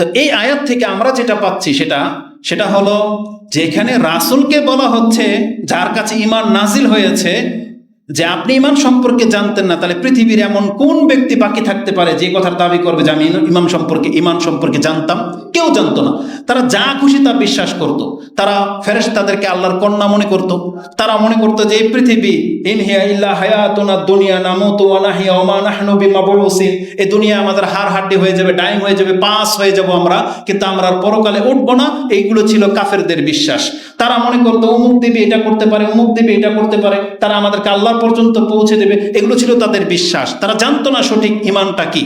তো এই আয়াত থেকে আমরা যেটা পাচ্ছি সেটা সেটা হলো, যেখানে রাসুলকে বলা হচ্ছে, যার কাছে ইমান নাজিল হয়েছে যে আপনি ইমান সম্পর্কে জানতেন না, তাহলে পৃথিবীর এমন কোন ব্যক্তি বাকি থাকতে পারে যে কথার দাবি করবে যে আমি ইমাম সম্পর্কে ইমান সম্পর্কে জানতাম? কেউ জানতো না। তারা যা খুশি তা বিশ্বাস করত। তারা ফেরেশ তাদেরকে আল্লাহর কন্যা মনে করত। তারা মনে করতো যে এই পৃথিবী ইনহিয়া ইল্লা দুনিয়া, নামুতু ওয়া নাহিয়া ওয়া মা নাহনু এই দুনিয়া আমাদের হাড় হাড্ডি হয়ে যাবে ডাইং হয়ে যাবে পাস হয়ে যাব আমরা। কিন্তু আমরা আর পরকালে উঠবো না। এইগুলো ছিল কাফেরদের বিশ্বাস। তারা মনে করতো, অমুক দেবী এটা করতে পারে, অমুক দেবী এটা করতে পারে। তারা আমাদেরকে আল্লাহর পর্যন্ত পৌঁছে দেবে, এগুলো ছিল তাদের বিশ্বাস। তারা জানতো না সঠিক ইমানটা কি।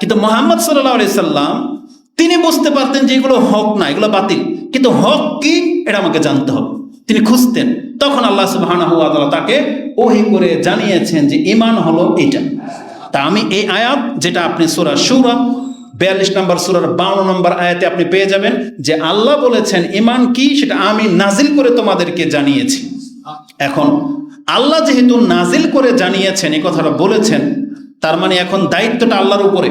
কিন্তু মোহাম্মদ সাল্লাহ সাল্লাম, তিনি বুঝতে পারতেন যে এগুলো হক না, এগুলো বাতিল। কিন্তু হক কি, এটা আমাকে জানতে হবে। তিনি খুঁজতেন। তখন আল্লাহ তাআলা তাকে ওহি করে জানিয়েছেন যে ইমান হলো এটা। তা আমি এই আয়াত, যেটা আপনি সূরা সূরা বিয়াল্লিশ নম্বর সুরার বাউন্ন নম্বর আয়াতে আপনি পেয়ে যাবেন, যে আল্লাহ বলেছেন ইমান কি, সেটা আমি নাজিল করে তোমাদেরকে জানিয়েছি। এখন আল্লাহ যেহেতু নাজিল করে জানিয়েছেন এই কথাটা বলেছেন, তার মানে এখন দায়িত্বটা আল্লাহর উপরে।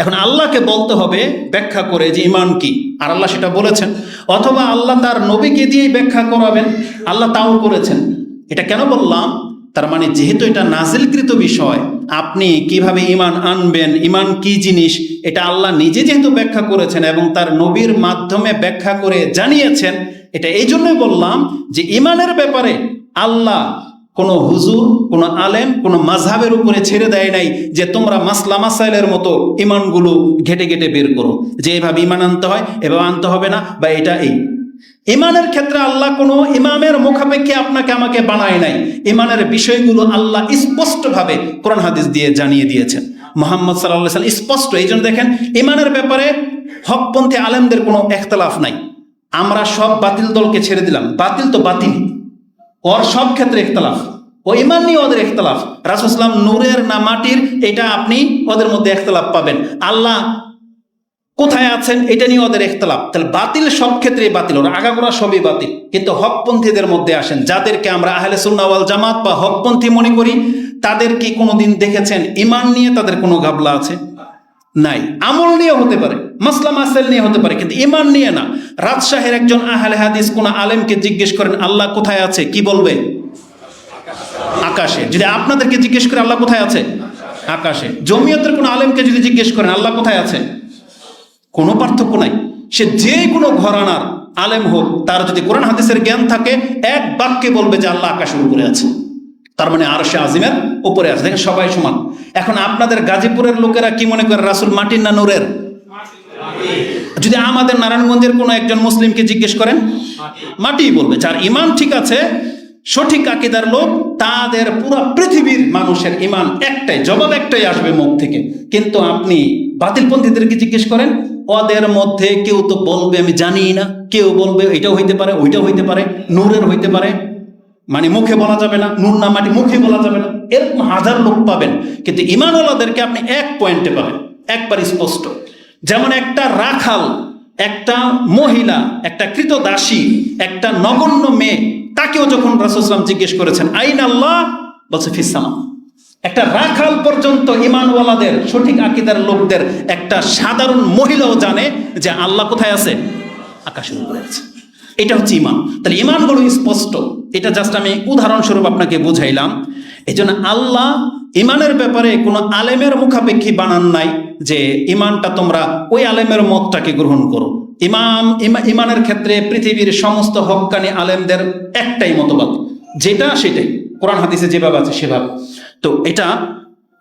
এখন আল্লাহকে বলতে হবে ব্যাখ্যা করে যে ইমান কি, আর আল্লাহ সেটা বলেছেন। অথবা আল্লাহ তার নবীকে দিয়েই ব্যাখ্যা করাবেন, আল্লাহ তাও করেছেন। এটা কেন বললাম? তার মানে যেহেতু এটা নাজিলকৃত বিষয়, আপনি কীভাবে ইমান আনবেন ইমান কি জিনিস, এটা আল্লাহ নিজে যেহেতু ব্যাখ্যা করেছেন এবং তার নবীর মাধ্যমে ব্যাখ্যা করে জানিয়েছেন, এটা এই জন্যই বললাম যে ইমানের ব্যাপারে আল্লাহ কোনো হুজুর, কোনো আলেম, কোনো মাঝহাবের উপরে ছেড়ে দেয় নাই যে তোমরা মাসলা মাসাইলের মতো ইমানগুলো ঘেটে ঘেটে বের করো। যে এভাবে ইমান আনতে হয়, এভাবে আনতে হবে না বা এটা এই। ইমানের ক্ষেত্রে আল্লাহ কোনো ইমামের মুখাপেক্ষে আপনাকে আমাকে বানায় নাই। ইমানের বিষয়গুলো আল্লাহ স্পষ্টভাবে কোরআন হাদিস দিয়ে জানিয়ে দিয়েছেন। মোহাম্মদ সাল্লাহ সাল্লাম স্পষ্ট, এই জন্য দেখেন, ইমানের ব্যাপারে হকপন্থী আলেমদের কোনো একতলাফ নাই। আমরা সব বাতিল দলকে ছেড়ে দিলাম। বাতিল তো বাতিল। ওর সব ক্ষেত্রে ইখতলাফ। ও ইমান নিয়ে ওদের ইখতলাফ। রাসুসলাম নূরের না মাটির, এটা আপনি ওদের মধ্যে ইখতলাফ পাবেন। আল্লাহ কোথায় আছেন, এটা নিয়ে ওদের ইখতলাফ। তাহলে বাতিল সব ক্ষেত্রে বাতিল। ওরা আগাগোড়া সবই বাতিল। কিন্তু হকপন্থীদের মধ্যে আসেন। যাদেরকে আমরা আহলে সুন্নাওয়াল জামাত বা হকপন্থী মনে করি, তাদের কি কোনোদিন দেখেছেন? ইমান নিয়ে তাদের কোনো গাবলা আছে? নাই। আমল নিয়ে হতে পারে। মাসলাম আসেল নিয়ে হতে পারে, কিন্তু ইমান নিয়ে না। রাজশাহের একজন আহলে হাদিস কোন আলেমকে জিজ্ঞেস করেন, আল্লাহ কোথায় আছে? কি বলবে? আকাশে। যদি আপনাদেরকে জিজ্ঞেস করে, আল্লাহ কোথায় আছে? আকাশে। জমিয়তের কোন আলেমকে যদি জিজ্ঞেস করেন, আল্লাহ কোথায় আছে? কোনো পার্থক্য নাই। সে যে কোনো ঘরানার আলেম হোক, তার যদি কোরআন হাদিসের জ্ঞান থাকে, এক বাক্যে বলবে যে, আল্লাহ আকাশের উপরে আছে। তার মানে আর সে আজিমের উপরে আছে। দেখেন সবাই সমান। এখন আপনাদের গাজীপুরের লোকেরা কি মনে করে, রাসুল মাটির না নূরের? যদি আমাদের নারায়ণগঞ্জের কোনো একজন মুসলিমকে জিজ্ঞেস করেন, মাটি বলবে, যার ইমান ঠিক আছে, সঠিক আকিদার লোক, তাদের পুরো পৃথিবীর মানুষের ইমান একটাই, জবাব একটাই আসবে মুখ থেকে। কিন্তু আপনি বাতিলপন্থীদেরকে জিজ্ঞেস করেন, ওদের মধ্যে কেউ তো বলবে, আমি জানি না, কেউ বলবে, এটাও হইতে পারে, ওইটাও হইতে পারে, নূরের হইতে পারে। মানে মুখে বলা যাবে না নুন না মাটি, মুখে বলা যাবে না, এরকম হাজার লোক পাবেন। কিন্তু ইমানওয়ালাদেরকে আপনি এক পয়েন্টে পাবেন, একবার স্পষ্ট। যেমন একটা রাখাল, একটা মহিলা, একটা কৃতদাসী, একটা নগণ্য মেয়ে, তাকেও যখন রাসুসলাম জিজ্ঞেস করেছেন, আইন আল্লাহ? বলছে ফিসালাম একটা রাখাল পর্যন্ত ইমানওয়ালাদের সঠিক আকিদার লোকদের একটা সাধারণ মহিলাও জানে যে আল্লাহ কোথায় আছে? আকাশের উপরে আছে। এটা হচ্ছে ইমান। তাহলে ইমানগুলো স্পষ্ট। এটা জাস্ট আমি উদাহরণস্বরূপ আপনাকে বুঝাইলাম। এই জন্য আল্লাহ ইমানের ব্যাপারে কোনো আলেমের মুখাপেক্ষী বানান নাই যে ইমানটা তোমরা ওই আলেমের মতটাকে গ্রহণ করো। ইমাম, ইমা- ইমানের ক্ষেত্রে পৃথিবীর সমস্ত হক্কানি আলেমদের একটাই মতবাদ। যেটা সেটাই। কোরআন হাদিসে যেভাবে আছে সেভাবে। তো এটা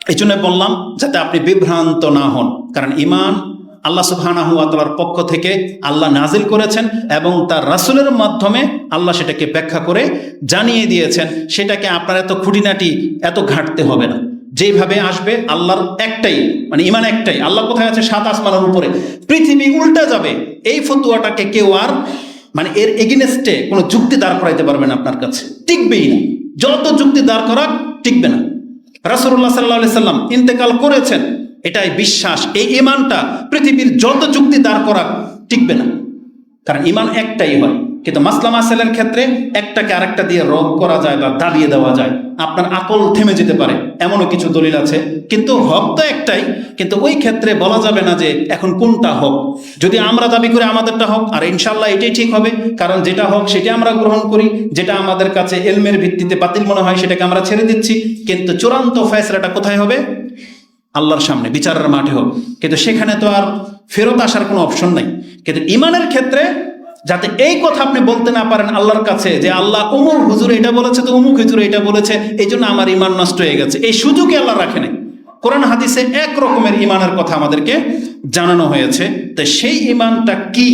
এই জন্য বললাম যাতে আপনি বিভ্রান্ত না হন। কারণ ইমান আল্লাহ সুবহানাহু ওয়া তাআলার পক্ষ থেকে আল্লাহ নাজিল করেছেন এবং তার রাসূলের মাধ্যমে আল্লাহ সেটাকে ব্যাখ্যা করে জানিয়ে দিয়েছেন, সেটাকে আপনার এত খুঁটিনাটি এত ঘাটতে হবে না। যেইভাবে আসবে আল্লাহর একটাই মানে ইমান একটাই। আল্লাহ কোথায় আছে? সাত আসমানের উপরে। পৃথিবী উল্টা যাবে। এই ফতুয়াটাকে কেউ আর মানে এর এগেনেস্টে কোনো যুক্তি দাঁড় করাইতে পারবে না আপনার কাছে। টিকবেই না। যত যুক্তি দাঁড় করা টিকবে না। রাসূলুল্লাহ সাল্লাহ সাল্লাম ইন্তেকাল করেছেন। এটাই বিশ্বাস। এই ইমানটা পৃথিবীর যত যুক্তি দাঁড় করা টিকবে না। কারণ ইমান একটাই হয়। কিন্তু মাসলা মাসালের ক্ষেত্রে একটাকে আরেকটা দিয়ে রদ করা যায় বা দাঁড়িয়ে দেওয়া যায়। আপনার আকল থেমে যেতে পারে। এমনও কিছু দলিল আছে। কিন্তু হক তো একটাই। কিন্তু ওই ক্ষেত্রে বলা যাবে না যে এখন কোনটা হক। যদি আমরা দাবি করি আমাদেরটা হক, আর ইনশাল্লাহ এটাই ঠিক হবে। কারণ যেটা হক সেটা আমরা গ্রহণ করি। যেটা আমাদের কাছে এলমের ভিত্তিতে বাতিল মনে হয় সেটাকে আমরা ছেড়ে দিচ্ছি। কিন্তু চূড়ান্ত ফয়সলাটা কোথায় হবে? আল্লাহর সামনে, বিচারের মাঠে হোক। কিন্তু সেখানে তো আর ফেরত আসার কোনো অপশন নাই। কিন্তু ইমানের ক্ষেত্রে যাতে এই কথা আপনি বলতে না পারেন আল্লাহর কাছে, যে আল্লাহ উমুক হুজুর এটা বলেছে তো উমুক হুজুর এটা বলেছে, এই জন্য আমার ইমান নষ্ট হয়ে গেছে। এই সুযোগই আল্লাহ রাখে নাই। কোরআন হাদিসে এক রকমের ইমানের কথা আমাদেরকে জানানো হয়েছে। তো সেই ইমানটা কি?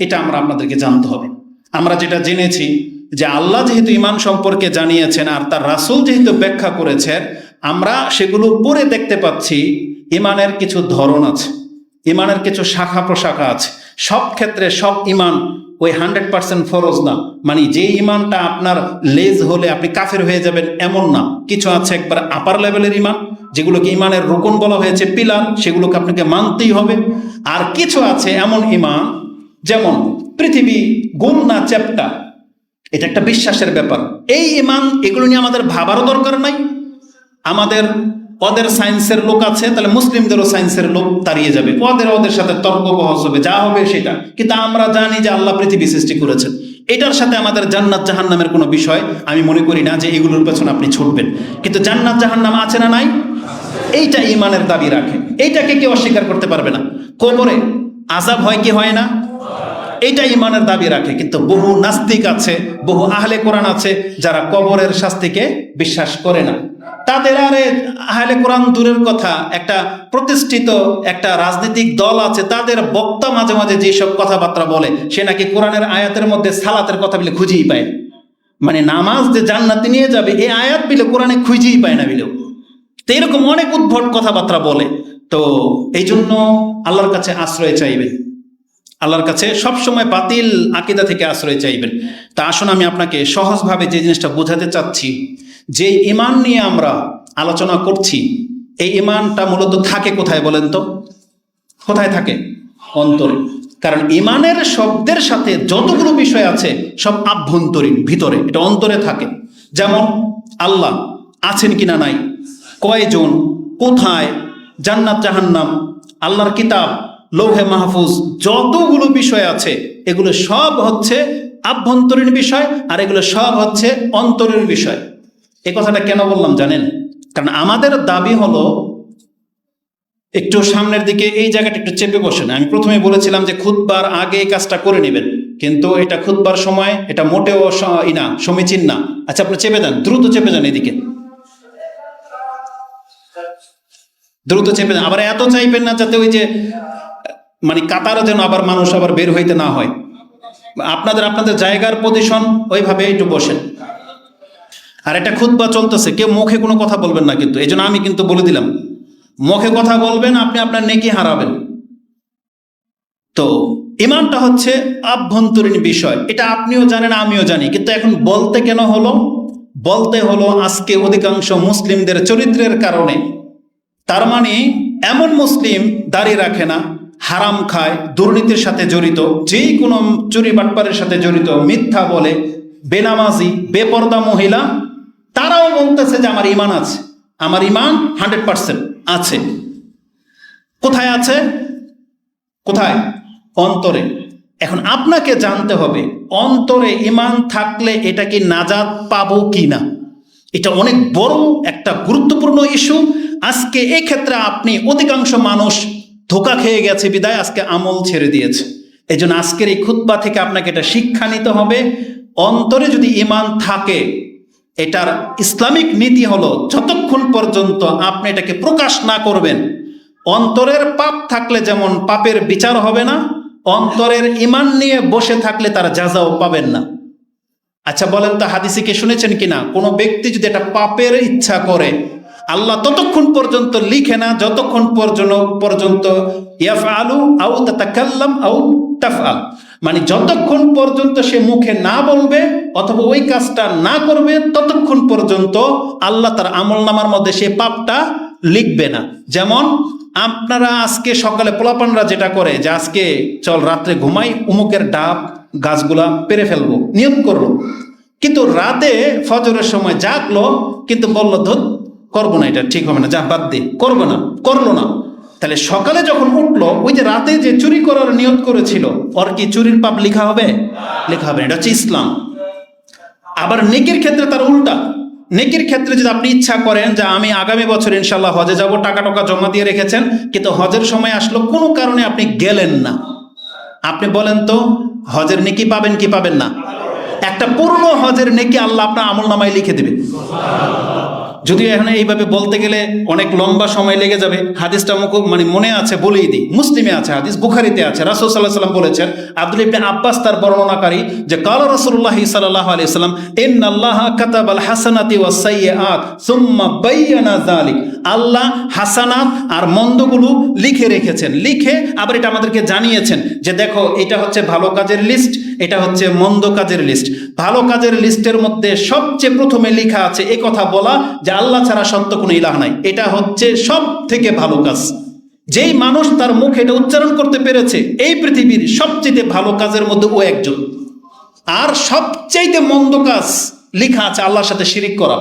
এটা আমরা আপনাদেরকে জানতে হবে। আমরা যেটা জেনেছি যে আল্লাহ যেহেতু ইমান সম্পর্কে জানিয়েছেন আর তার রাসুল যেহেতু ব্যাখ্যা করেছেন আমরা সেগুলো পড়ে দেখতে পাচ্ছি, ইমানের কিছু ধরন আছে, ইমানের কিছু শাখা প্রশাখা আছে। সব ক্ষেত্রে সব ইমান ওই হান্ড্রেড পার্সেন্ট ফরজ না। মানে যে ইমানটা আপনার লেজ হলে আপনি কাফের হয়ে যাবেন এমন না। কিছু আছে একবার আপার লেভেলের ইমান, যেগুলোকে ইমানের রোকন বলা হয়েছে, পিলার, সেগুলোকে আপনাকে মানতেই হবে। আর কিছু আছে এমন ইমান, যেমন পৃথিবী গুম না চ্যাপ্টা, এটা একটা বিশ্বাসের ব্যাপার। এই ইমান, এগুলো নিয়ে আমাদের ভাবারও দরকার নাই আমাদের ওদের সায়েন্সের লোক আছে, তাহলে মুসলিমদেরও সায়েন্সের লোক তাড়িয়ে যাবে। ওদের ওদের সাথে তর্ক বহস হবে যা হবে সেটা। কিন্তু আমরা জানি যে আল্লাহ পৃথিবী সৃষ্টি করেছেন। এটার সাথে আমাদের জান্নাত জাহান্নামের কোনো বিষয় আমি মনে করি না যে এগুলোর পেছনে আপনি ছুটবেন। কিন্তু জান্নাত জাহান্নাম আছে না নাই? এইটা ইমানের দাবি রাখে। এইটাকে কেউ অস্বীকার করতে পারবে না। কোমরে আজাব হয় কি হয় না? এইটা ইমানের দাবি রাখে। কিন্তু বহু নাস্তিক আছে, বহু আহলে কোরআন আছে যারা কবরের শাস্তিকে বিশ্বাস করে না। তাদের আরে আহলে কোরআন দূরের কথা, একটা প্রতিষ্ঠিত একটা রাজনৈতিক দল আছে, তাদের বক্তা মাঝে মাঝে যেসব কথাবার্তা বলে, সে নাকি কোরআনের আয়াতের মধ্যে সালাতের কথা বলে খুঁজেই পায়। মানে নামাজ যে জান্নাতে নিয়ে যাবে এই আয়াত বিলে কোরআনে খুঁজেই পায় না বিলেও। তো এরকম অনেক উদ্ভট কথাবার্তা বলে। তো এই জন্য আল্লাহর কাছে আশ্রয় চাইবেন। আল্লাহর কাছে সবসময় বাতিল আকিদা থেকে আশ্রয় চাইবেন। তা আসুন আমি আপনাকে সহজভাবে যে জিনিসটা বোঝাতে চাচ্ছি, যে ইমান নিয়ে আমরা আলোচনা করছি, এই ইমানটা মূলত থাকে কোথায় বলেন তো? কোথায় থাকে? অন্তরে। কারণ ইমানের শব্দের সাথে যতগুলো বিষয় আছে, সব আভ্যন্তরীণ, ভিতরে। এটা অন্তরে থাকে। যেমন, আল্লাহ আছেন কিনা নাই? কয়জন? কোথায়? জান্নাত, জাহান্নাম? আল্লাহর কিতাব? লৌহে মাহফুজ যতগুলো বিষয় আছে, এগুলো সব হচ্ছে আভ্যন্তরীণ বিষয় আর এগুলো সব হচ্ছে অন্তরীণ বিষয়। এ কথাটা কেন বললাম জানেন? কারণ আমাদের দাবি হলো, একটু সামনের দিকে এই জায়গাটা একটু চেপে বসেন। আমি প্রথমে বলেছিলাম যে খুদবার আগে এই কাজটা করে নেবেন, কিন্তু এটা খুদবার সময়, এটা মোটেও না, সমীচীন না। আচ্ছা আপনি চেপে যান দ্রুত চেপে যান এদিকে। দ্রুত চেপে যান আবার এত চাইবেন না যাতে ওই যে মানে কাতারও যেন আবার মানুষ আবার বের হইতে না হয়। আপনাদের আপনাদের জায়গার পজিশন ওইভাবে একটু বসেন। আর এটা খুদবা চলতেছে, কেউ মুখে কোনো কথা বলবেন না কিন্তু এই আমি কিন্তু বলে দিলাম। মুখে কথা বলবেন, আপনি আপনার নেকি হারাবেন। তো ইমানটা হচ্ছে আভ্যন্তরীণ বিষয়, এটা আপনিও জানেন, আমিও জানি, কিন্তু এখন বলতে কেন হলো? বলতে হলো আজকে অধিকাংশ মুসলিমদের চরিত্রের কারণে। তার মানে এমন মুসলিম দাঁড়িয়ে রাখে না হারাম খায়, দুর্নীতির সাথে জড়িত যেই কোনো চুরি বাটপারের সাথে জড়িত, মিথ্যা বলে, বেনামাজি, বেপর্দা মহিলা, তারাও বলতেছে যে আমার ইমান আছে। আমার ইমান হান্ড্রেড পার্সেন্ট আছে। কোথায় আছে? কোথায়? অন্তরে। এখন আপনাকে জানতে হবে, অন্তরে ইমান থাকলে এটা কি নাজাদ পাবো কি না? এটা অনেক বড় একটা গুরুত্বপূর্ণ ইস্যু। আজকে এক্ষেত্রে আপনি অধিকাংশ মানুষ ধোকা খেয়ে গেছে, বিদায়, আজকে আমল ছেড়ে দিয়েছে। এই জন্য আজকের এই খুতবা থেকে আপনাকে এটা শিক্ষা নিতে হবে। অন্তরে যদি ইমান থাকে, এটার ইসলামিক নীতি হলো যতক্ষণ পর্যন্ত আপনি এটাকে প্রকাশ না করবেন, অন্তরের পাপ থাকলে যেমন পাপের বিচার হবে না, অন্তরের ইমান নিয়ে বসে থাকলে তার যাজাও পাবেন না। আচ্ছা বলেন তো, হাদিসে কে শুনেছেন কিনা? কোনো ব্যক্তি যদি এটা পাপের ইচ্ছা করে আল্লাহ ততক্ষণ পর্যন্ত লিখে না, যতক্ষণ পর্যন্ত পর্যন্ত ইয়াফ আলু আউ তাকাল্লাম আউ তাফআল। মানে যতক্ষণ পর্যন্ত সে মুখে না বলবে অথবা ওই কাজটা না করবে, ততক্ষণ পর্যন্ত আল্লাহ তার আমল নামার মধ্যে সে পাপটা লিখবে না। যেমন আপনারা আজকে সকালে পোলাপানরা যেটা করে যে আজকে চল রাত্রে ঘুমাই, উমুকের ডাব, গাছগুলা পেরে ফেলব নিয়ত করল কিন্তু রাতে ফজরের সময় জাগলো, কিন্তু বলল ধুত করব না, এটা ঠিক হবে না, যা বাদ দে, করব না, করল না। তাহলে সকালে যখন উঠল, ওই যে রাতে যে চুরি করার নিয়ত করেছিল, ওর কি চুরির পাপ লেখা হবে? লেখা হবে এটা হচ্ছে ইসলাম। আবার নেকির ক্ষেত্রে তার উল্টা। নেকির ক্ষেত্রে যদি আপনি ইচ্ছা করেন যে আমি আগামী বছর ইনশাল্লাহ হজে যাব, টাকা টাকা জমা দিয়ে রেখেছেন, কিন্তু হজের সময় আসলো, কোনো কারণে আপনি গেলেন না। আপনি বলেন তো, হজের নেকি পাবেন কি পাবেন না? একটা পূর্ণ হজের নেকি আল্লাহ আপনার আমল নামায় লিখে দেবে। যদিও এখন এইভাবে বলতে গেলে অনেক লম্বা সময় লেগে যাবে, হাদিসটা মুখ মানে মনে আছে বলেই দিই। মুসলিমে আছে হাদিস, বুখারিতে আছে। রাসুল সাল্লাহ সাল্লাম বলেছেন, আব্দুল ইবনে আব্বাস তার বর্ণনাকারী যে, কাল রাসূলুল্লাহ সাল্লাল্লাহু আলাইহি সাল্লাম ইন্নাল্লাহা কাতাবাল হাসানাতি ওয়াস সাইয়্যাত, সুম্মা যালিক। আল্লাহ হাসানাত আর মন্দগুলো লিখে রেখেছেন। লিখে আবার এটা আমাদেরকে জানিয়েছেন যে, দেখো, এটা হচ্ছে ভালো কাজের লিস্ট এটা হচ্ছে মন্দ কাজের লিস্ট ভালো কাজের লিস্টের মধ্যে সবচেয়ে প্রথমে লেখা আছে এই কথা বলা যে আল্লাহ ছাড়া সত্য কোনো ইলাহ নাই। এটা হচ্ছে সব থেকে ভালো কাজ। যেই মানুষ তার মুখে এটা উচ্চারণ করতে পেরেছে, এই পৃথিবীর সবচেয়ে ভালো কাজের মধ্যে ও একজন। আর সবচেয়ে মন্দ কাজ লেখা আছে আল্লাহর সাথে শিরিক করা।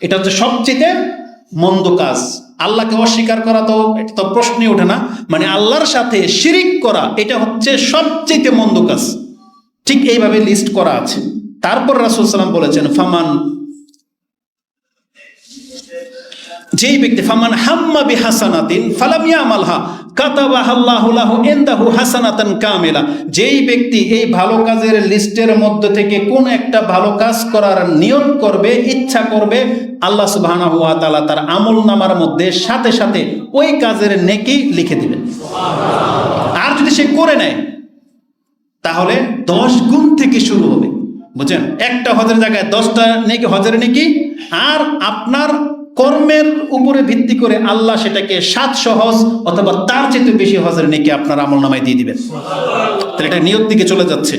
এটা হচ্ছে সবচেয়ে মন্দ কাজ। আল্লাহকে অস্বীকার করা তো, এটা তো প্রশ্নই ওঠে না। মানে আল্লাহর সাথে শিরিক করা, এটা হচ্ছে সবচেয়ে মন্দ কাজ। ঠিক এইভাবে লিস্ট করা আছে। তারপর রাসুল সাল্লাম বলেছেন, ফামান যেই ব্যক্তি, ফামান হাম্মা বি হাসানাতিন ফালাম ইয়ামালহা লাহু ইনদাহু হাসানাতান কামিলা। যেই ব্যক্তি এই ভালো কাজের লিস্টের মধ্য থেকে কোন একটা ভালো কাজ করার নিয়ম করবে, ইচ্ছা করবে, আল্লাহ সুবহানাহু ওয়া তাআলা তার আমল নামার মধ্যে সাথে সাথে ওই কাজের নেকি লিখে দিবেন আর যদি সে করে নেয়, তাহলে দশ গুণ থেকে শুরু হবে। বুঝছেন? একটা হজের জায়গায় দশটা নেকি, হজের নেকি, আর আপনার কর্মের উপরে ভিত্তি করে আল্লাহ সেটাকে সাত সহজ অথবা তার চেয়ে বেশি হজের নেকি আপনার আমল নামায় দিয়ে দিবেন। তাহলে এটা নিয়ত দিকে চলে যাচ্ছে।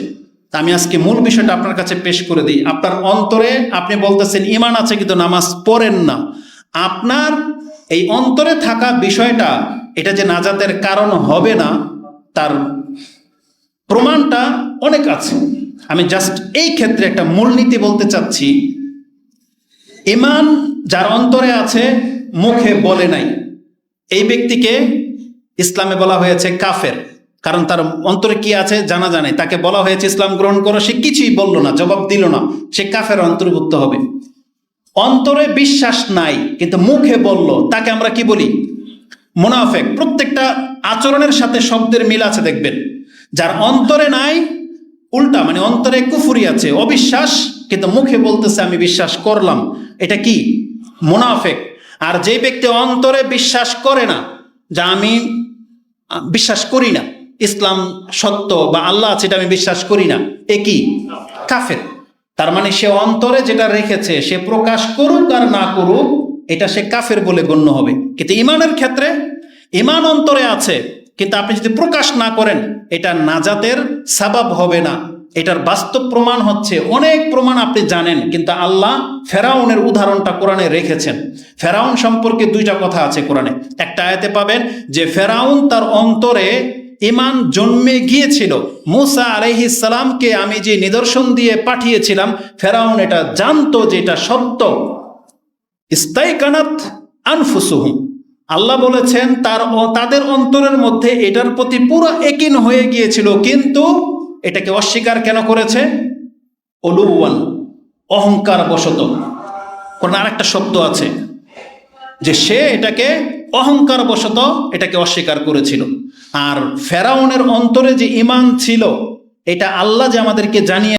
আমি আজকে মূল বিষয়টা আপনার কাছে পেশ করে দিই। আপনার অন্তরে আপনি বলতেছেন ইমান আছে কিন্তু নামাজ পড়েন না। আপনার এই অন্তরে থাকা বিষয়টা, এটা যে নাজাতের কারণ হবে না, তার প্রমাণটা অনেক আছে। আমি জাস্ট এই ক্ষেত্রে একটা মূলনীতি বলতে চাচ্ছি ইমান যার অন্তরে আছে, মুখে বলে নাই। এই ব্যক্তিকে ইসলামে বলা হয়েছে কাফের। কারণ তার অন্তরে কি আছে জানা জানে তাকে বলা হয়েছে, ইসলাম গ্রহণ করো। সে কিছুই বলল না, জবাব দিল না। সে কাফের অন্তর্ভুক্ত হবে। অন্তরে বিশ্বাস নাই, কিন্তু মুখে বলল। তাকে আমরা কি বলি? মোনাফেক। প্রত্যেকটা আচরণের সাথে শব্দের মিল আছে, দেখবেন। যার অন্তরে নাই, উল্টা মানে অন্তরে কুফুরি আছে, অবিশ্বাস, কিন্তু মুখে বলতেছে, আমি বিশ্বাস করলাম। এটা কি? মোনাফেক। আর যে ব্যক্তি অন্তরে বিশ্বাস করে না, যা আমি বিশ্বাস করি না, ইসলাম সত্য বা আল্লাহ আছে এটা আমি বিশ্বাস করি না, এ কি? কাফের। তার মানে সে অন্তরে যেটা রেখেছে, সে প্রকাশ করুক আর না করুক, এটা সে কাফের বলে গণ্য হবে। কিন্তু ইমানের ক্ষেত্রে, ইমান অন্তরে আছে, কিন্তু আপনি যদি প্রকাশ না করেন, এটা নাজাতের সাবাব হবে না। এটার বাস্তব প্রমাণ হচ্ছে, অনেক প্রমাণ আপনি জানেন, কিন্তু আল্লাহ ফেরাউনের উদাহরণটা কোরআনে রেখেছেন। ফেরাউন সম্পর্কে দুইটা কথা আছে কোরআনে। একটা আয়াতে পাবেন যে, ফেরাউন তার অন্তরে ইমান জন্মে গিয়েছিল। মুসা আলাইহিসালামকে আমি যে নিদর্শন দিয়ে পাঠিয়েছিলাম, ফেরাউন এটা জানতো যে এটা সত্য। ইস্তাইকানাত আনফুসুহুম। আল্লাহ বলেছেন, তার তাদের অন্তরের মধ্যে এটার প্রতি পুরো একিন হয়ে গিয়েছিল, কিন্তু এটাকে অস্বীকার কেন করেছে? অলুয়ান অহংকার বশত কোন আরেকটা শব্দ আছে যে সে এটাকে অহংকার বশত এটাকে অস্বীকার করেছিল। আর ফেরাউনের অন্তরে যে ইমান ছিল, এটা আল্লাহ যে আমাদেরকে জানিয়ে